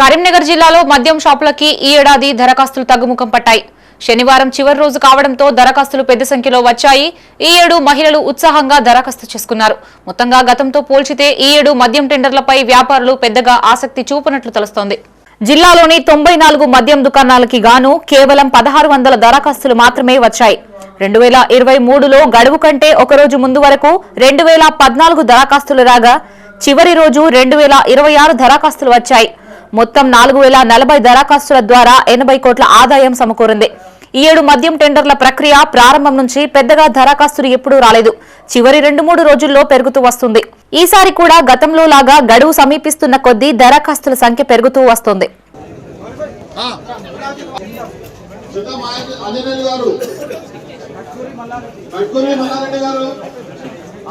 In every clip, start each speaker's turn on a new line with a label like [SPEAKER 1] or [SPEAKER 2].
[SPEAKER 1] కరీంనగర్ జిల్లాలో మద్యం షాపులకి ఈ ఏడాది దరఖాస్తులు తగ్గుముఖం పట్టాయి. శనివారం చివరి రోజు కావడంతో దరఖాస్తులు పెద్ద సంఖ్యలో వచ్చాయి. ఈ ఏడు మహిళలు ఉత్సాహంగా దరఖాస్తు చేసుకున్నారు. మొత్తంగా గతంతో పోల్చితే ఈ ఏడు మద్యం టెండర్లపై వ్యాపారులు పెద్దగా ఆసక్తి చూపనట్లు తెలుస్తోంది. జిల్లాలోని తొంభై నాలుగు మద్యం దుకాణాలకి గాను కేవలం పదహారు వందల దరఖాస్తులు మాత్రమే వచ్చాయి. రెండు వేల ఇరవై మూడులో గడువు కంటే ఒకరోజు ముందు వరకు రెండు వేల పద్నాలుగు దరఖాస్తులు రాగా చివరి రోజు రెండు వేల ఇరవై ఆరు దరఖాస్తులు వచ్చాయి. మొత్తం నాలుగు వేల నలభై దరఖాస్తుల ద్వారా ఎనభై కోట్ల ఆదాయం సమకూరింది. ఈ ఏడు మద్యం టెండర్ల ప్రక్రియ ప్రారంభం నుంచి పెద్దగా దరఖాస్తులు ఎప్పుడూ రాలేదు. చివరి రెండు మూడు రోజుల్లో పెరుగుతూ వస్తుంది. ఈసారి కూడా గతంలో లాగా గడువు సమీపిస్తున్న కొద్దీ దరఖాస్తుల సంఖ్య పెరుగుతూ వస్తుంది.
[SPEAKER 2] గారు.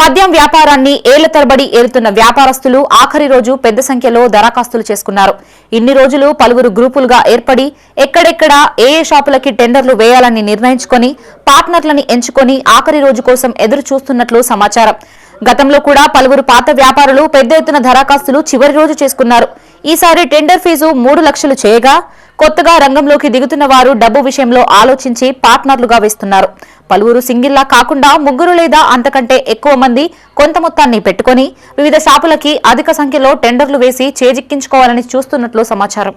[SPEAKER 1] మద్యం వ్యాపారాన్ని ఏళ్ళ తరబడి ఏలుతున్న వ్యాపారస్తులు ఆఖరి రోజు పెద్ద సంఖ్యలో దరఖాస్తులు చేసుకున్నారు. ఇన్ని రోజులు పలువురు గ్రూపులుగా ఏర్పడి ఎక్కడెక్కడ ఏ ఏ షాపులకి టెండర్లు వేయాలని నిర్ణయించుకొని పార్ట్నర్లని ఎంచుకొని ఆఖరి రోజు కోసం ఎదురు చూస్తున్నట్లు సమాచారం. గతంలో కూడా పలువురు పాత వ్యాపారులు పెద్ద ఎత్తున దరఖాస్తులు చివరి రోజు చేసుకున్నారు. ఈసారి టెండర్ ఫీజు మూడు లక్షలు చేయగా కొత్తగా రంగంలోకి దిగుతున్న వారు డబ్బు విషయంలో ఆలోచించి పార్ట్నర్లుగా వేస్తున్నారు. పలువురు సింగిల్లా కాకుండా ముగ్గురు లేదా అంతకంటే ఎక్కువ మంది కొంత మొత్తాన్ని పెట్టుకొని వివిధ షాపులకి అధిక సంఖ్యలో టెండర్లు వేసి చేజిక్కించుకోవాలని చూస్తున్నట్లు సమాచారం.